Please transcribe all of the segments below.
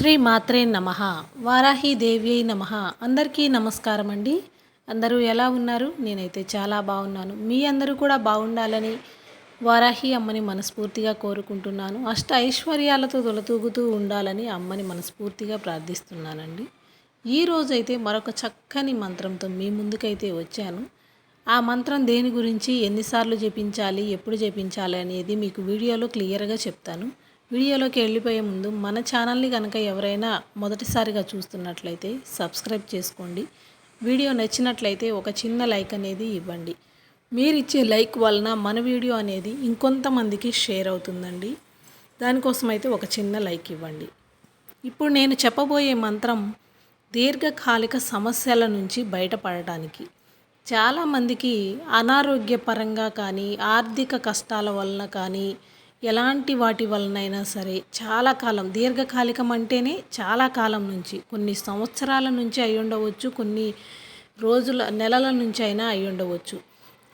శ్రీ మాత్రే నమ. వారాహి దేవి నమ. అందరికీ నమస్కారం అండి. అందరూ ఎలా ఉన్నారు? నేనైతే చాలా బాగున్నాను. మీ అందరూ కూడా బాగుండాలని వారాహి అమ్మని మనస్ఫూర్తిగా కోరుకుంటున్నాను. అష్ట ఐశ్వర్యాలతో తొలతూగుతూ ఉండాలని అమ్మని మనస్ఫూర్తిగా ప్రార్థిస్తున్నానండి. ఈ రోజైతే మరొక చక్కని మంత్రంతో మీ ముందుకైతే వచ్చాను. ఆ మంత్రం దేని గురించి ఎన్నిసార్లు జపించాలి ఎప్పుడు జపించాలి అనేది మీకు వీడియోలో క్లియర్గా చెప్తాను. వీడియోలోకి వెళ్ళిపోయే ముందు మన ఛానల్ని కనుక ఎవరైనా మొదటిసారిగా చూస్తున్నట్లయితే సబ్స్క్రైబ్ చేసుకోండి. వీడియో నచ్చినట్లయితే ఒక చిన్న లైక్ అనేది ఇవ్వండి. మీరు ఇచ్చే లైక్ వలన మన వీడియో అనేది ఇంకొంతమందికి షేర్ అవుతుందండి. దానికోసం అయితే ఒక చిన్న లైక్ ఇవ్వండి. ఇప్పుడు నేను చెప్పబోయే మంత్రం దీర్ఘకాలిక సమస్యల నుంచి బయటపడటానికి. చాలామందికి అనారోగ్యపరంగా కానీ ఆర్థిక కష్టాల వలన కానీ ఎలాంటి వాటి వలనైనా సరే చాలా కాలం దీర్ఘకాలికం అంటేనే చాలా కాలం నుంచి కొన్ని సంవత్సరాల నుంచి అయి ఉండవచ్చు కొన్ని రోజుల నెలల నుంచి అయినా అయి ఉండవచ్చు.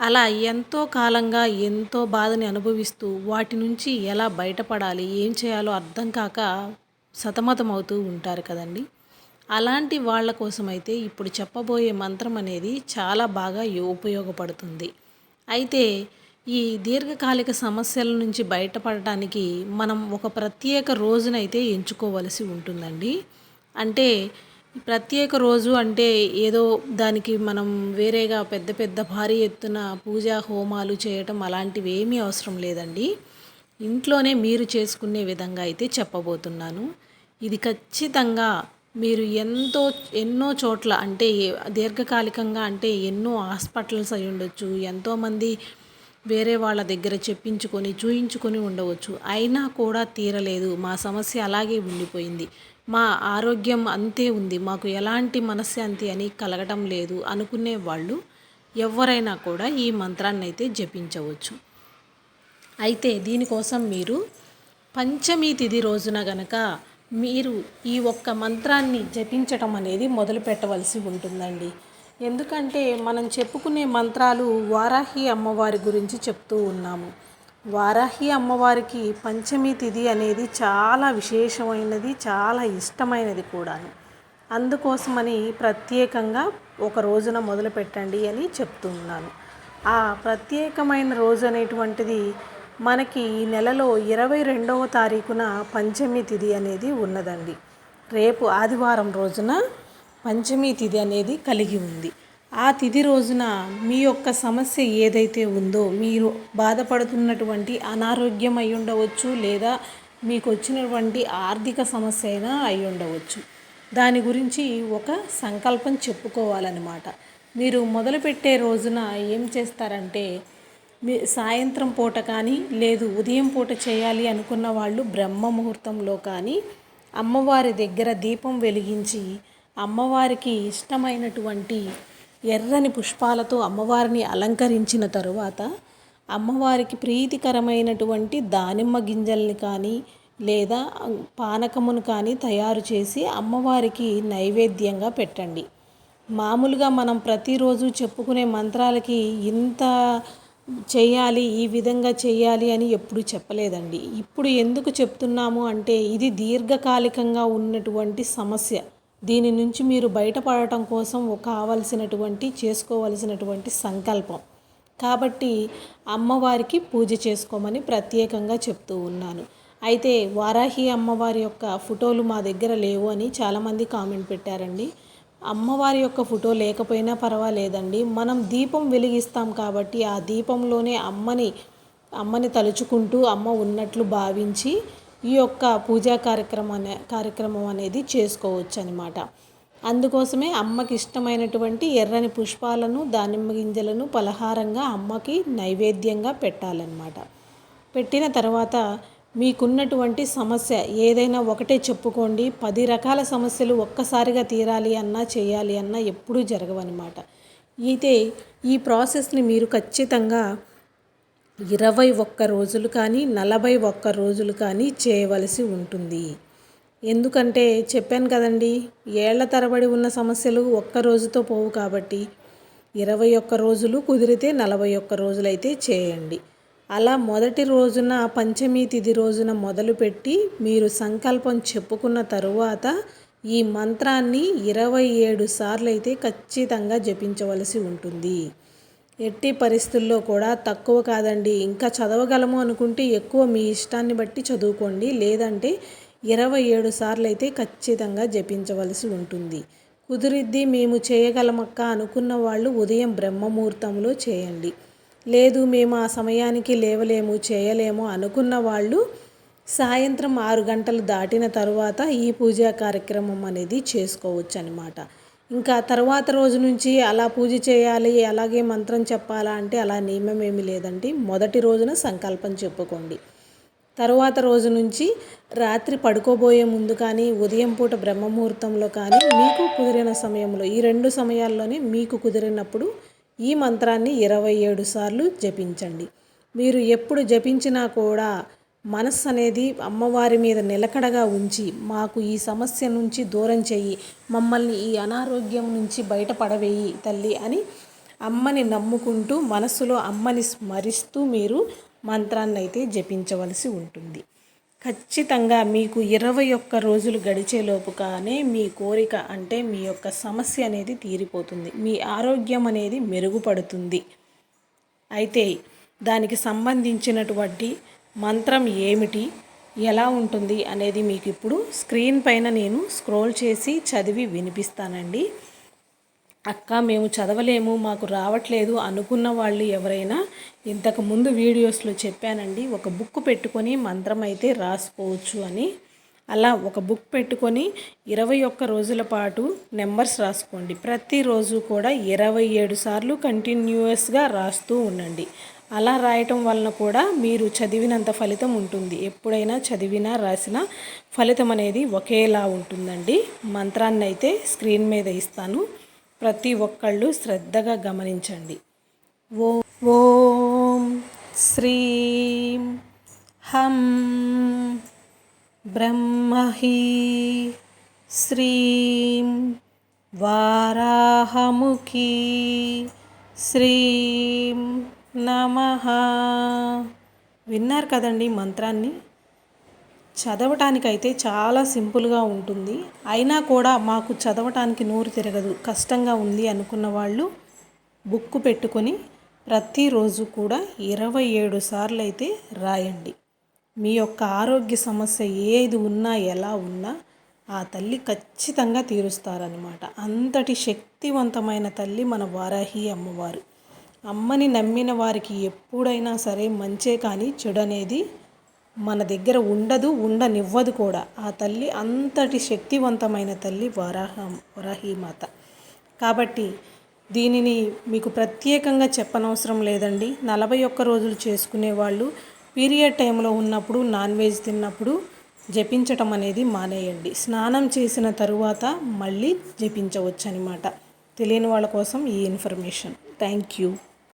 అలా ఎంతో కాలంగా ఎంతో బాధని అనుభవిస్తూ వాటి నుంచి ఎలా బయటపడాలి ఏం చేయాలో అర్థం కాక సతమతమవుతూ ఉంటారు కదండి. అలాంటి వాళ్ళ కోసమైతే ఇప్పుడు చెప్పబోయే మంత్రం అనేది చాలా బాగా ఉపయోగపడుతుంది. అయితే ఈ దీర్ఘకాలిక సమస్యల నుంచి బయటపడటానికి మనం ఒక ప్రత్యేక రోజునైతే ఎంచుకోవలసి ఉంటుందండి. అంటే ప్రత్యేక రోజు అంటే ఏదో దానికి మనం వేరేగా పెద్ద పెద్ద భారీ ఎత్తున పూజా హోమాలు చేయటం అలాంటివి ఏమీ అవసరం లేదండి. ఇంట్లోనే మీరు చేసుకునే విధంగా అయితే చెప్పబోతున్నాను. ఇది ఖచ్చితంగా మీరు ఎంతో ఎన్నో చోట్ల అంటే దీర్ఘకాలికంగా అంటే ఎన్నో హాస్పిటల్స్ అయి ఉండొచ్చు ఎంతోమంది వేరే వాళ్ళ దగ్గర చెప్పించుకొని చూయించుకొని ఉండవచ్చు. అయినా కూడా తీరలేదు. మా సమస్య అలాగే ఉండిపోయింది. మా ఆరోగ్యం అంతే ఉంది. మాకు ఎలాంటి మనశ్శాంతి అని కలగటం లేదు అనుకునే వాళ్ళు ఎవరైనా కూడా ఈ మంత్రాన్ని అయితే జపించవచ్చు. అయితే దీనికోసం మీరు పంచమి తిథి రోజున గనక మీరు ఈ ఒక్క మంత్రాన్ని జపించటం అనేది మొదలు పెట్టవలసి ఉంటుందండి. ఎందుకంటే మనం చెప్పుకునే మంత్రాలు వారాహి అమ్మవారి గురించి చెప్తూ ఉన్నాము. వారాహి అమ్మవారికి పంచమి తిథి అనేది చాలా విశేషమైనది చాలా ఇష్టమైనది కూడా అందుకోసమని ప్రత్యేకంగా ఒక రోజున మొదలు పెట్టండి అని చెప్తున్నాను ఆ ప్రత్యేకమైన రోజు అనేటువంటిది మనకి ఈ నెలలో ఇరవై రెండవ తారీఖున పంచమి తిథి అనేది ఉన్నదండి. రేపు ఆదివారం రోజున పంచమి తిథి అనేది కలిగి ఉంది. ఆ తిథి రోజున మీ యొక్క సమస్య ఏదైతే ఉందో మీరు బాధపడుతున్నటువంటి అనారోగ్యం అయి ఉండవచ్చు లేదా మీకు వచ్చినటువంటి ఆర్థిక సమస్య అయినా అయి ఉండవచ్చు. దాని గురించి ఒక సంకల్పం చెప్పుకోవాలన్నమాట. మీరు మొదలుపెట్టే రోజున ఏం చేస్తారంటే మీ సాయంత్రం పూట కానీ లేదు ఉదయం పూట చేయాలి అనుకున్న వాళ్ళు బ్రహ్మ ముహూర్తంలో కానీ అమ్మవారి దగ్గర దీపం వెలిగించి అమ్మవారికి ఇష్టమైనటువంటి ఎర్రని పుష్పాలతో అమ్మవారిని అలంకరించిన తరువాత అమ్మవారికి ప్రీతికరమైనటువంటి దానిమ్మ గింజల్ని కానీ లేదా పానకమును కానీ తయారు చేసి అమ్మవారికి నైవేద్యంగా పెట్టండి. మామూలుగా మనం ప్రతిరోజు చెప్పుకునే మంత్రాలకి ఇంత చేయాలి ఈ విధంగా చేయాలి అని ఎప్పుడు చెప్పలేదండి. ఇప్పుడు ఎందుకు చెప్తున్నాము అంటే ఇది దీర్ఘకాలికంగా ఉన్నటువంటి సమస్య. దీని నుంచి మీరు బయటపడటం కోసం కావలసినటువంటి చేసుకోవలసినటువంటి సంకల్పం. కాబట్టి అమ్మవారికి పూజ చేసుకోమని ప్రత్యేకంగా చెప్తూ ఉన్నాను. అయితే వారాహి అమ్మవారి యొక్క ఫోటోలు మా దగ్గర లేవు అని చాలామంది కామెంట్ పెట్టారండి. అమ్మవారి యొక్క ఫోటో లేకపోయినా పర్వాలేదండి. మనం దీపం వెలిగిస్తాం కాబట్టి ఆ దీపంలోనే అమ్మని అమ్మని తలుచుకుంటూ అమ్మ ఉన్నట్లు భావించి ఈ యొక్క పూజా కార్యక్రమం కార్యక్రమం అనేది చేసుకోవచ్చు అనమాట అందుకోసమే అమ్మకి ఇష్టమైనటువంటి ఎర్రని పుష్పాలను దానిమ్మ గింజలను పలహారంగా అమ్మకి నైవేద్యంగా పెట్టాలన్నమాట. పెట్టిన తర్వాత మీకున్నటువంటి సమస్య ఏదైనా ఒకటే చెప్పుకోండి. పది రకాల సమస్యలు ఒక్కసారిగా తీరాలి అన్నా చేయాలి అన్నా ఎప్పుడూ జరగవన్నమాట. అయితే ఈ ప్రాసెస్ని మీరు ఖచ్చితంగా ఇరవై ఒక్క రోజులు కానీ నలభై ఒక్క రోజులు కానీ చేయవలసి ఉంటుంది. ఎందుకంటే చెప్పాను కదండి ఏళ్ళ తరబడి ఉన్న సమస్యలు ఒక్క రోజుతో పోవు కాబట్టి ఇరవై ఒక్క రోజులు కుదిరితే నలభై ఒక్క రోజులైతే చేయండి. అలా మొదటి రోజున పంచమి తిథి రోజున మొదలుపెట్టి మీరు సంకల్పం చెప్పుకున్న తరువాత ఈ మంత్రాన్ని ఇరవై ఏడు సార్లు అయితే ఖచ్చితంగా జపించవలసి ఉంటుంది. ఎట్టి పరిస్థితుల్లో కూడా తక్కువ కాదండి. ఇంకా చదవగలము అనుకుంటే ఎక్కువ మీ ఇష్టాన్ని బట్టి చదువుకోండి. లేదంటే ఇరవై ఏడు సార్లు అయితే ఖచ్చితంగా జపించవలసి ఉంటుంది. కుదిరిద్ది మేము చేయగలమక్క అనుకున్న వాళ్ళు ఉదయం బ్రహ్మముహూర్తంలో చేయండి. లేదు మేము ఆ సమయానికి లేవలేము చేయలేము అనుకున్న వాళ్ళు సాయంత్రం ఆరు గంటలు దాటిన తర్వాత ఈ పూజా కార్యక్రమం అనేది చేసుకోవచ్చు అనమాట ఇంకా తర్వాత రోజు నుంచి అలా పూజ చేయాలి అలాగే మంత్రం చెప్పాలా అంటే అలా నియమం ఏమీ లేదండి. మొదటి రోజున సంకల్పం చెప్పుకోండి. తరువాత రోజు నుంచి రాత్రి పడుకోబోయే ముందు కానీ ఉదయం పూట బ్రహ్మముహూర్తంలో కానీ మీకు కుదిరిన సమయంలో ఈ రెండు సమయాల్లోనే మీకు కుదిరినప్పుడు ఈ మంత్రాన్ని ఇరవై ఏడు సార్లు జపించండి. మీరు ఎప్పుడు జపించినా కూడా మనస్సు అనేది అమ్మవారి మీద నిలకడగా ఉంచి మాకు ఈ సమస్య నుంచి దూరం చేయి మమ్మల్ని ఈ అనారోగ్యం నుంచి బయటపడవేయి తల్లి అని అమ్మని నమ్ముకుంటూ మనస్సులో అమ్మని స్మరిస్తూ మీరు మంత్రాన్ని అయితే జపించవలసి ఉంటుంది. ఖచ్చితంగా మీకు ఇరవై ఒక్క రోజులు గడిచేలోపు కానీ మీ కోరిక అంటే మీ యొక్క సమస్య అనేది తీరిపోతుంది. మీ ఆరోగ్యం అనేది మెరుగుపడుతుంది. అయితే దానికి సంబంధించినటువంటి మంత్రం ఏమిటి? ఎలా ఉంటుంది అనేది మీకు ఇప్పుడు స్క్రీన్ పైన నేను స్క్రోల్ చేసి చదివి వినిపిస్తానండి. అక్క మేము చదవలేము మాకు రావట్లేదు అనుకున్న వాళ్ళు ఎవరైనా ఇంతకు ముందు వీడియోస్లో చెప్పానండి ఒక బుక్ పెట్టుకొని మంత్రం అయితే రాసుకోవచ్చు అని. అలా ఒక బుక్ పెట్టుకొని ఇరవై ఒక్క రోజుల పాటు నెంబర్స్ రాసుకోండి. ప్రతిరోజు కూడా ఇరవై ఏడు సార్లు కంటిన్యూస్గా రాస్తూ ఉండండి. అలా రాయటం వలన కూడా మీరు చదివినంత ఫలితం ఉంటుంది. ఎప్పుడైనా చదివినా రాసిన ఫలితం అనేది ఒకేలా ఉంటుందండి. మంత్రాన్ని అయితే స్క్రీన్ మీద ఇస్తాను. ప్రతి ఒక్కళ్ళు శ్రద్ధగా గమనించండి. ఓ ఓం శ్రీం హం బ్రహ్మహి శ్రీం వారాహముఖి శ్రీం నమ. విన్నారు కదండి మంత్రాన్ని? చదవటానికైతే చాలా సింపుల్గా ఉంటుంది. అయినా కూడా మాకు చదవటానికి నోరు తిరగదు. కష్టంగా ఉంది అనుకున్న వాళ్ళు బుక్ పెట్టుకొని ప్రతిరోజు కూడా ఇరవై ఏడు సార్లు అయితే రాయండి. మీ యొక్క ఆరోగ్య సమస్య ఏది ఉన్నా ఎలా ఉన్నా ఆ తల్లి ఖచ్చితంగా తీరుస్తారనమాట అంతటి శక్తివంతమైన తల్లి మన వారాహి అమ్మవారు. అమ్మని నమ్మిన వారికి ఎప్పుడైనా సరే మంచే కానీ చెడు అనేది మన దగ్గర ఉండదు ఉండనివ్వదు కూడా. ఆ తల్లి అంతటి శక్తివంతమైన తల్లి వరాహ వరాహీమాత. కాబట్టి దీనిని మీకు ప్రత్యేకంగా చెప్పనవసరం లేదండి. నలభై ఒక్క రోజులు చేసుకునే వాళ్ళు పీరియడ్ టైంలో ఉన్నప్పుడు నాన్ వెజ్ తిన్నప్పుడు జపించటం అనేది మానేయండి. స్నానం చేసిన తరువాత మళ్ళీ జపించవచ్చు అనమాట తెలియని వాళ్ళ కోసం ఈ ఇన్ఫర్మేషన్. Thank you.